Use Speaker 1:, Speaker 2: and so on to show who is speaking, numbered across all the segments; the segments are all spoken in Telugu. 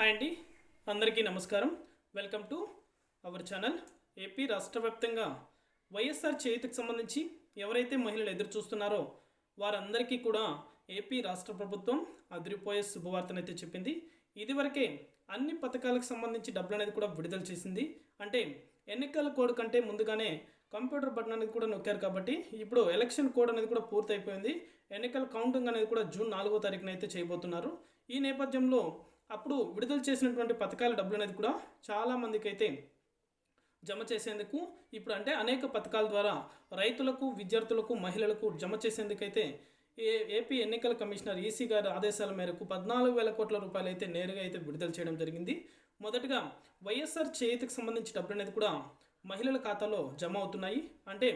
Speaker 1: హాయ్ అండి. అందరికీ నమస్కారం. Welcome to our channel. AP రాష్ట్ర వ్యాప్తంగా వైఎస్ఆర్ చేతికి సంబంధించి ఎవరైతే మహిళలు ఎదురు చూస్తున్నారో వారందరికీ కూడా ఏపీ రాష్ట్ర ప్రభుత్వం అదిరిపోయే శుభవార్తనైతే చెప్పింది. ఇదివరకే అన్ని పథకాలకు సంబంధించి డబ్బులు అనేది కూడా విడుదల చేసింది. అంటే ఎన్నికల కోడ్ కంటే ముందుగానే కంప్యూటర్ బటన్ అనేది కూడా నొక్కారు కాబట్టి ఇప్పుడు ఎలక్షన్ కోడ్ అనేది కూడా పూర్తయిపోయింది. ఎన్నికల కౌంటింగ్ అనేది కూడా జూన్ నాలుగో తారీఖున అయితే చేయబోతున్నారు. ఈ నేపథ్యంలో అప్పుడు విడుదల చేసినటువంటి పథకాల డబ్బులు అనేది కూడా చాలామందికి అయితే జమ చేసేందుకు ఇప్పుడు అంటే అనేక పథకాల ద్వారా రైతులకు విద్యార్థులకు మహిళలకు జమ చేసేందుకైతే ఏ ఏపీ ఎన్నికల కమిషనర్ ఈసీ గారి ఆదేశాల మేరకు పద్నాలుగు వేల కోట్ల రూపాయలు అయితే నేరుగా అయితే విడుదల చేయడం జరిగింది. మొదటగా వైఎస్ఆర్ చేతికి సంబంధించి డబ్బులు అనేది కూడా మహిళల ఖాతాలో జమ అవుతున్నాయి. అంటే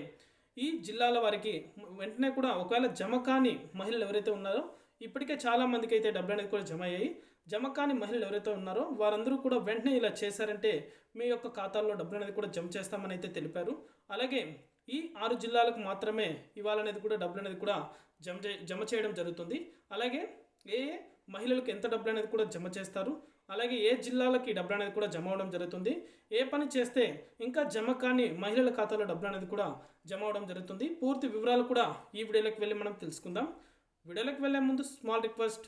Speaker 1: ఈ జిల్లాల వారికి వెంటనే కూడా ఒకవేళ జమ కాని మహిళలు ఎవరైతే ఉన్నారో ఇప్పటికే చాలామందికి అయితే డబ్బులు అనేది కూడా జమ అయ్యాయి. జమ కాని మహిళలు ఎవరైతే ఉన్నారో వారందరూ కూడా వెంటనే ఇలా చేశారంటే మీ యొక్క ఖాతాల్లో డబ్బులు అనేది కూడా జమ చేస్తామని అయితే తెలిపారు. అలాగే ఈ ఆరు జిల్లాలకు మాత్రమే ఇవాళ అనేది కూడా డబ్బులు అనేది కూడా జమ జమ చేయడం జరుగుతుంది. అలాగే ఏ మహిళలకు ఎంత డబ్బులు అనేది కూడా జమ చేస్తారు. అలాగే ఏ జిల్లాలకి డబ్బులు అనేది కూడా జమ అవడం జరుగుతుంది. ఏ పని చేస్తే ఇంకా జమ కాని మహిళల ఖాతాలో డబ్బులు అనేది కూడా జమ అవడం జరుగుతుంది. పూర్తి వివరాలు కూడా ఈ వీడియోలోకి వెళ్ళి మనం తెలుసుకుందాం. వీడియోలోకి వెళ్ళే ముందు స్మాల్ రిక్వెస్ట్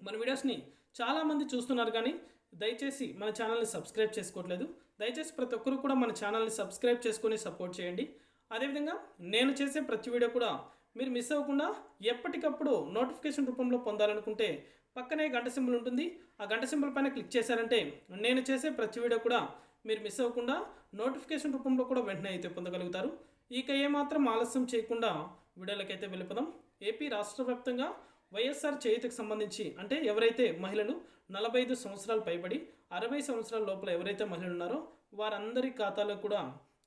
Speaker 1: మన వీడియోస్ని చాలామంది చూస్తున్నారు కానీ దయచేసి మన ఛానల్ని సబ్స్క్రైబ్ చేసుకోవట్లేదు. దయచేసి ప్రతి ఒక్కరు కూడా మన ఛానల్ని సబ్స్క్రైబ్ చేసుకొని సపోర్ట్ చేయండి. అదేవిధంగా నేను చేసే ప్రతి వీడియో కూడా మీరు మిస్ అవ్వకుండా ఎప్పటికప్పుడు నోటిఫికేషన్ రూపంలో పొందాలనుకుంటే పక్కనే గంట సింబల్ ఉంటుంది. ఆ గంట సింబల్ పైన క్లిక్ చేశారంటే నేను చేసే ప్రతి వీడియో కూడా మీరు మిస్ అవ్వకుండా నోటిఫికేషన్ రూపంలో కూడా వెంటనే అయితే పొందగలుగుతారు. ఇక ఏమాత్రం ఆలస్యం చేయకుండా వీడియోలకైతే వెళ్ళిపోదాం. ఏపీ రాష్ట్ర వ్యాప్తంగా వైఎస్ఆర్ చేయుతకు సంబంధించి అంటే ఎవరైతే మహిళలు నలభై ఐదు సంవత్సరాలు పైబడి అరవై సంవత్సరాల లోపల ఎవరైతే మహిళలు ఉన్నారో వారందరి ఖాతాలో కూడా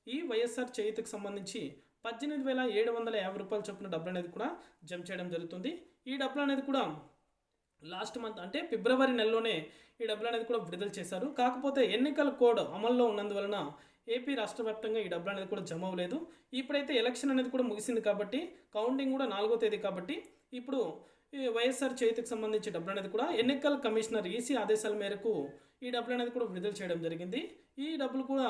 Speaker 1: ఈ వైఎస్ఆర్ చేయుతకు సంబంధించి పద్దెనిమిది వేల ఏడు వందల యాభై రూపాయలు చొప్పున డబ్బులు అనేది కూడా జమ చేయడం జరుగుతుంది. ఈ డబ్బులు అనేది కూడా లాస్ట్ మంత్ అంటే ఫిబ్రవరి నెలలోనే ఈ డబ్బులు అనేది కూడా విడుదల చేశారు. కాకపోతే ఎన్నికల కోడ్ అమల్లో ఉన్నందువలన ఏపీ రాష్ట్ర వ్యాప్తంగా ఈ డబ్బులు అనేది కూడా జమ అవ్వలేదు. ఇప్పుడైతే ఎలక్షన్ అనేది కూడా ముగిసింది కాబట్టి కౌంటింగ్ కూడా నాలుగో తేదీ కాబట్టి ఇప్పుడు ఈ వైఎస్ఆర్ చేతికి సంబంధించి డబ్బులు అనేది కూడా ఎన్నికల కమిషనర్ ఈసీ ఆదేశాల మేరకు ఈ డబ్బులు అనేది కూడా విడుదల చేయడం జరిగింది. ఈ డబ్బులు కూడా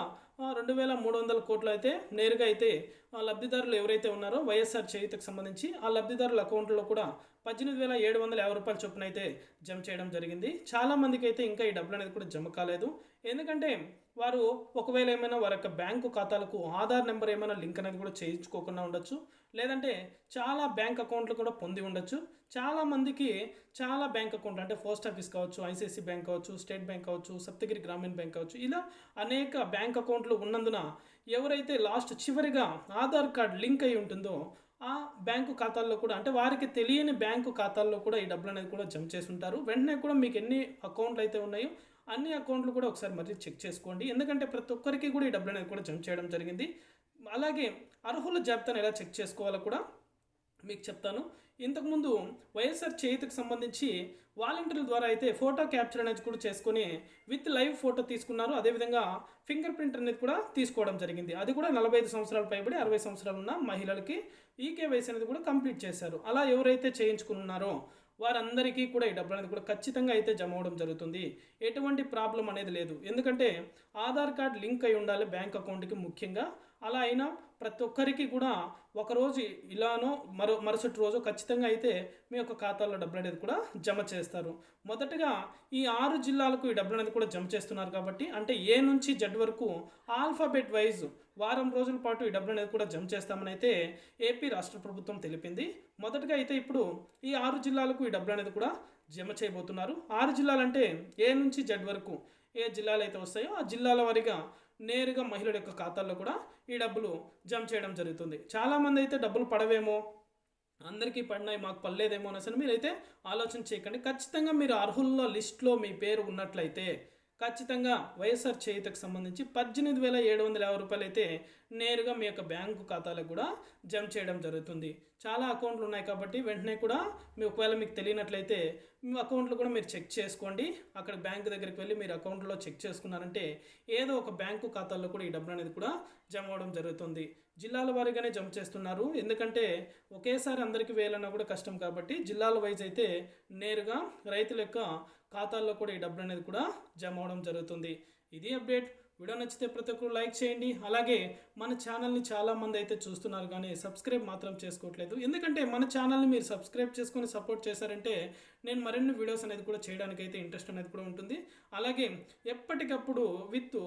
Speaker 1: రెండు వేల మూడు వందల కోట్లు అయితే నేరుగా అయితే ఆ లబ్ధిదారులు ఎవరైతే ఉన్నారో వైఎస్ఆర్ చేతికి సంబంధించి ఆ లబ్ధిదారుల అకౌంట్లో కూడా పద్దెనిమిది వేల ఏడు వందల యాభై రూపాయల చొప్పున అయితే జమ చేయడం జరిగింది. చాలా మందికి అయితే ఇంకా ఈ డబ్బులు అనేది కూడా జమ కాలేదు. ఎందుకంటే వారు ఒకవేళ ఏమైనా వారి యొక్క బ్యాంకు ఖాతాలకు ఆధార్ నెంబర్ ఏమైనా లింక్ అనేది కూడా చేయించుకోకుండా ఉండొచ్చు. లేదంటే చాలా బ్యాంక్ అకౌంట్లు కూడా పొంది ఉండొచ్చు. చాలామందికి చాలా బ్యాంక్ అకౌంట్లు అంటే పోస్ట్ ఆఫీస్ కావచ్చు ఐసిఐసి బ్యాంక్ కావచ్చు స్టేట్ బ్యాంక్ కావచ్చు సప్తగిరి గ్రామీణ బ్యాంక్ కావచ్చు ఇలా అనేక బ్యాంక్ అకౌంట్లు ఉన్నందున ఎవరైతే లాస్ట్ చివరిగా ఆధార్ కార్డ్ లింక్ అయి ఉంటుందో ఆ బ్యాంకు ఖాతాల్లో కూడా అంటే వారికి తెలియని బ్యాంకు ఖాతాల్లో కూడా ఈ డబ్బులు అనేది కూడా జమ చేసి ఉంటారు. వెంటనే కూడా మీకు ఎన్ని అకౌంట్లు అయితే ఉన్నాయో అన్ని అకౌంట్లు కూడా ఒకసారి మళ్ళీ చెక్ చేసుకోండి. ఎందుకంటే ప్రతి ఒక్కరికి కూడా ఈ డబ్బులు అనేది కూడా జమ చేయడం జరిగింది. అలాగే అర్హుల జాబితాను ఎలా చెక్ చేసుకోవాలో కూడా మీకు చెప్తాను. ఇంతకుముందు వైఎస్ఆర్ చేతికి సంబంధించి వాలంటీర్ల ద్వారా అయితే ఫోటో క్యాప్చర్ అనేది కూడా చేసుకొని విత్ లైవ్ ఫోటో తీసుకున్నారు. అదేవిధంగా ఫింగర్ ప్రింట్ అనేది కూడా తీసుకోవడం జరిగింది. అది కూడా నలభై ఐదు సంవత్సరాలు పైబడి అరవై సంవత్సరాలు ఉన్న మహిళలకి ఈకేవైసీ అనేది కూడా కంప్లీట్ చేశారు. అలా ఎవరైతే చేయించుకున్నారో వారందరికీ కూడా ఈ డబ్బులు అనేది కూడా ఖచ్చితంగా అయితే జమ అవడం జరుగుతుంది. ఎటువంటి ప్రాబ్లం అనేది లేదు. ఎందుకంటే ఆధార్ కార్డ్ లింక్ అయి ఉండాలి బ్యాంక్ అకౌంట్కి ముఖ్యంగా. అలా అయినా ప్రతి ఒక్కరికి కూడా ఒకరోజు ఇలానో మరో మరుసటి రోజు ఖచ్చితంగా అయితే మీ యొక్క ఖాతాలో డబ్బులు అనేది కూడా జమ చేస్తారు. మొదటగా ఈ ఆరు జిల్లాలకు ఈ డబ్బులు అనేది కూడా జమ చేస్తున్నారు కాబట్టి అంటే ఏ నుంచి జడ్ వరకు ఆల్ఫాబెట్ వైజ్ వారం రోజుల పాటు ఈ డబ్బులు అనేది కూడా జమ చేస్తామని అయితే ఏపీ రాష్ట్ర ప్రభుత్వం తెలిపింది. మొదటగా అయితే ఇప్పుడు ఈ ఆరు జిల్లాలకు ఈ డబ్బులు అనేది కూడా జమ చేయబోతున్నారు. ఆరు జిల్లాలంటే ఏ నుంచి జడ్ వరకు ఏ జిల్లాలు అయితే వస్తాయో ఆ జిల్లాల వారీగా నేరుగా మహిళల యొక్క ఖాతాల్లో కూడా ఈ డబ్బులు జమ చేయడం జరుగుతుంది. చాలామంది అయితే డబ్బులు పడవేమో అందరికీ పడినాయి మాకు పడలేదేమో అనేసి మీరైతే ఆలోచన చేయకండి. ఖచ్చితంగా మీరు అర్హుల్లో లిస్ట్లో మీ పేరు ఉన్నట్లయితే ఖచ్చితంగా వైఎస్ఆర్ చేయుతకు సంబంధించి పద్దెనిమిది వేల ఏడు వందల యాభై రూపాయలు అయితే నేరుగా మీ యొక్క బ్యాంకు ఖాతాలకు కూడా జమ చేయడం జరుగుతుంది. చాలా అకౌంట్లు ఉన్నాయి కాబట్టి వెంటనే కూడా మీ ఒకవేళ మీకు తెలియనట్లయితే మీ అకౌంట్లు కూడా మీరు చెక్ చేసుకోండి. అక్కడ బ్యాంకు దగ్గరికి వెళ్ళి మీరు అకౌంట్లో చెక్ చేసుకున్నారంటే ఏదో ఒక బ్యాంకు ఖాతాల్లో కూడా ఈ డబ్బులు అనేది కూడా జమ అవ్వడం జరుగుతుంది. జిల్లాల వారీగానే జమ చేస్తున్నారు. ఎందుకంటే ఒకేసారి అందరికీ వేయాలన్నా కూడా కష్టం కాబట్టి జిల్లాల వైజ్ అయితే నేరుగా రైతుల యొక్క ఖాతాల్లో కూడా ఈ డబ్బులు అనేది కూడా జమ అవడం జరుగుతుంది. ఇది అప్డేట్. వీడియో నచ్చితే ప్రతి ఒక్కరు లైక్ చేయండి. అలాగే మన ఛానల్ని చాలామంది అయితే చూస్తున్నారు కానీ సబ్స్క్రైబ్ మాత్రం చేసుకోవట్లేదు. ఎందుకంటే మన ఛానల్ని మీరు సబ్స్క్రైబ్ చేసుకొని సపోర్ట్ చేశారంటే నేను మరిన్ని వీడియోస్ అనేది కూడా చేయడానికి అయితే ఇంట్రెస్ట్ అనేది కూడా ఉంటుంది. అలాగే ఎప్పటికప్పుడు విత్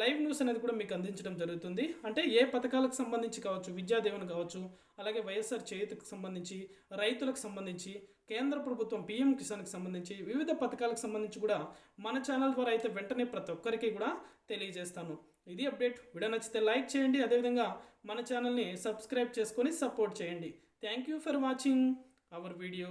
Speaker 1: లైవ్ న్యూస్ అనేది కూడా మీకు అందించడం జరుగుతుంది. అంటే ఏ పథకాలకు సంబంధించి కావచ్చు విద్యాదేవన్ కావచ్చు అలాగే వైఎస్ఆర్ చేతికి సంబంధించి రైతులకు సంబంధించి కేంద్ర ప్రభుత్వం పిఎం కిసాన్కి సంబంధించి వివిధ పథకాలకు సంబంధించి కూడా మన ఛానల్ ద్వారా అయితే వెంటనే ప్రతి ఒక్కరికి కూడా తెలియజేస్తాను. ఇది అప్డేట్. వీడియో నచ్చితే లైక్ చేయండి. అదేవిధంగా మన ఛానల్ని సబ్స్క్రైబ్ చేసుకొని సపోర్ట్ చేయండి. Thank you for watching our video.